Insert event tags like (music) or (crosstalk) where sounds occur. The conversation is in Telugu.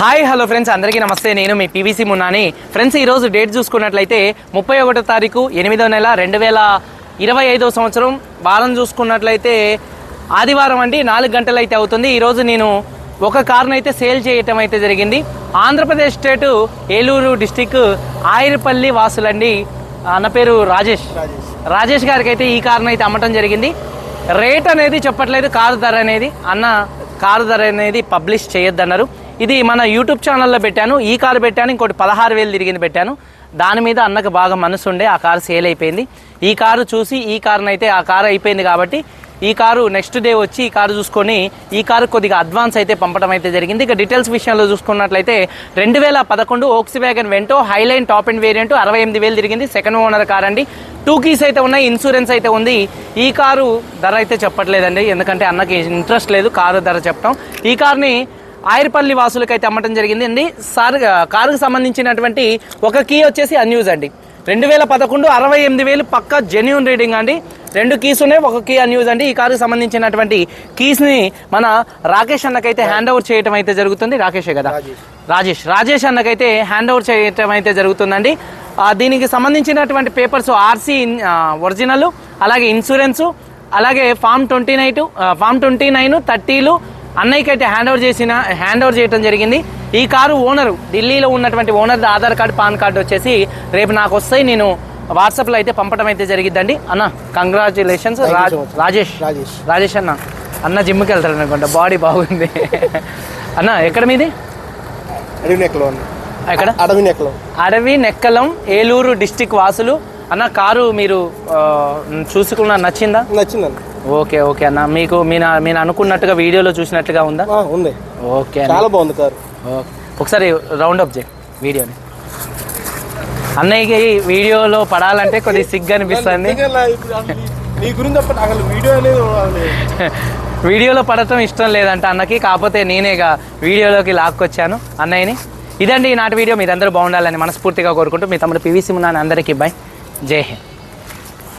హాయ్ హలో ఫ్రెండ్స్ అందరికీ నమస్తే. నేను మీ పీవీసీ మున్నాని. ఫ్రెండ్స్ ఈరోజు డేట్ చూసుకున్నట్లయితే ముప్పై ఒకటో తారీఖు ఎనిమిదో నెల రెండు వేల ఇరవై ఐదో సంవత్సరం. వారం చూసుకున్నట్లయితే ఆదివారం అండి నాలుగు గంటలు అయితే అవుతుంది ఈరోజు నేను ఒక కారును అయితే సేల్ చేయటం అయితే జరిగింది. ఆంధ్రప్రదేశ్ స్టేటు ఏలూరు డిస్టిక్ ఆయిరపల్లి వాసులండి. అన్న పేరు రాజేష్. రాజేష్ గారికి అయితే ఈ కారును అయితే అమ్మటం జరిగింది. రేట్ అనేది చెప్పట్లేదు కారు ధర అనేది. అన్న కారు ధర అనేది పబ్లిష్ చేయొద్దన్నారు. ఇది మన యూట్యూబ్ ఛానల్లో పెట్టాను. ఈ కారు పెట్టాను. ఇంకోటి పదహారు వేలు తిరిగింది పెట్టాను. దాని మీద అన్నకు బాగా మనసు ఉండే ఆ కారు సేల్ అయిపోయింది. ఈ కారు చూసి ఈ కారునైతే అయితే ఆ కారు అయిపోయింది కాబట్టి ఈ కారు నెక్స్ట్ డే వచ్చి ఈ కారు చూసుకొని ఈ కారు కొద్దిగా అడ్వాన్స్ అయితే పంపడం అయితే జరిగింది. ఇక డీటెయిల్స్ విషయంలో చూసుకున్నట్లయితే రెండు వేల పదకొండు Volkswagen Vento Highline top and variant అరవై ఎనిమిది వేలు తిరిగింది. సెకండ్ ఓనర్ కార్ అండి. టూ కీస్ అయితే ఉన్నాయి. ఇన్సూరెన్స్ అయితే ఉంది. ఈ కారు ధర అయితే చెప్పట్లేదండి. ఎందుకంటే అన్నకి ఇంట్రెస్ట్ లేదు. కారు ధర చెప్పడం ఈ కార్ని ఆయిరపల్లి వాసులకి అయితే అమ్మటం జరిగింది అండి సార్ కారుకు సంబంధించినటువంటి ఒక కీ వచ్చేసి అన్యూజ్ అండి. రెండు వేల పదకొండు అరవై ఎనిమిది వేలు పక్క జెన్యున్ రీడింగ్ అండి. రెండు కీస్ ఉన్నాయి ఒక కీ అన్యూజ్ అండి. ఈ కారుకు సంబంధించినటువంటి కీస్ని మన రాకేష్ అన్నకైతే హ్యాండ్ ఓవర్ చేయటం అయితే జరుగుతుంది. రాకేషే కదా? రాజేష్. రాజేష్. అన్నకైతే హ్యాండ్ ఓవర్ చేయటం అయితే జరుగుతుందండి. దీనికి సంబంధించినటువంటి పేపర్స్ ఆర్సీ ఒరిజినల్ అలాగే ఇన్సూరెన్సు అలాగే form twenty nine form twenty nine థర్టీలు అన్నయ్యకి అయితే హ్యాండ్ ఓవర్ చేసిన హ్యాండ్ ఓవర్ చేయడం జరిగింది. ఈ కారు ఓనరు ఢిల్లీలో ఉన్నటువంటి owner Aadhaar card PAN card వచ్చేసి రేపు నాకు వస్తాయి. నేను వాట్సాప్లో అయితే పంపడం అయితే జరిగిద్దండి. అన్న కంగ్రాచులేషన్స్. రాజేష్. రాజేష్. రాజేష్ అన్న. అన్న జిమ్కి వెళ్తాడు అనుకుంటా. బాడీ బాగుంది. (laughs) అన్న ఎక్కడ మీది? ఎక్కడ? అడవి నెక్లో అడవి నెక్కలం ఏలూరు డిస్టిక్ వాసులు. అన్న కారు మీరు చూసుకున్న నచ్చిందా? నచ్చిందండి ఓకే ఓకే అన్న. మీకు మీరు మీరు అనుకున్నట్టుగా వీడియోలో చూసినట్టుగా ఉందా? ఉంది. ఓకే చాలా బాగుంది కారు. ఒకసారి రౌండ్ అప్ చేయి వీడియోని. అన్నయ్యకి వీడియోలో పడాలంటే కొద్దిగా సిగ్గు అనిపిస్తుంది. నా గురించి అసలు వీడియో అనేది (laughs) వీడియోలో పడటం ఇష్టం లేదంట అన్నకి కాకపోతే నేనేగా వీడియోలోకి లాక్కొచ్చాను అన్నయ్యని. ఇదండి ఈనాటి వీడియో. మీరందరూ బాగుండాలని మనస్ఫూర్తిగా కోరుకుంటూ మీ తమ్ముడు పివిసి మున్నాను అందరికీ బాయ్ జై హింద్.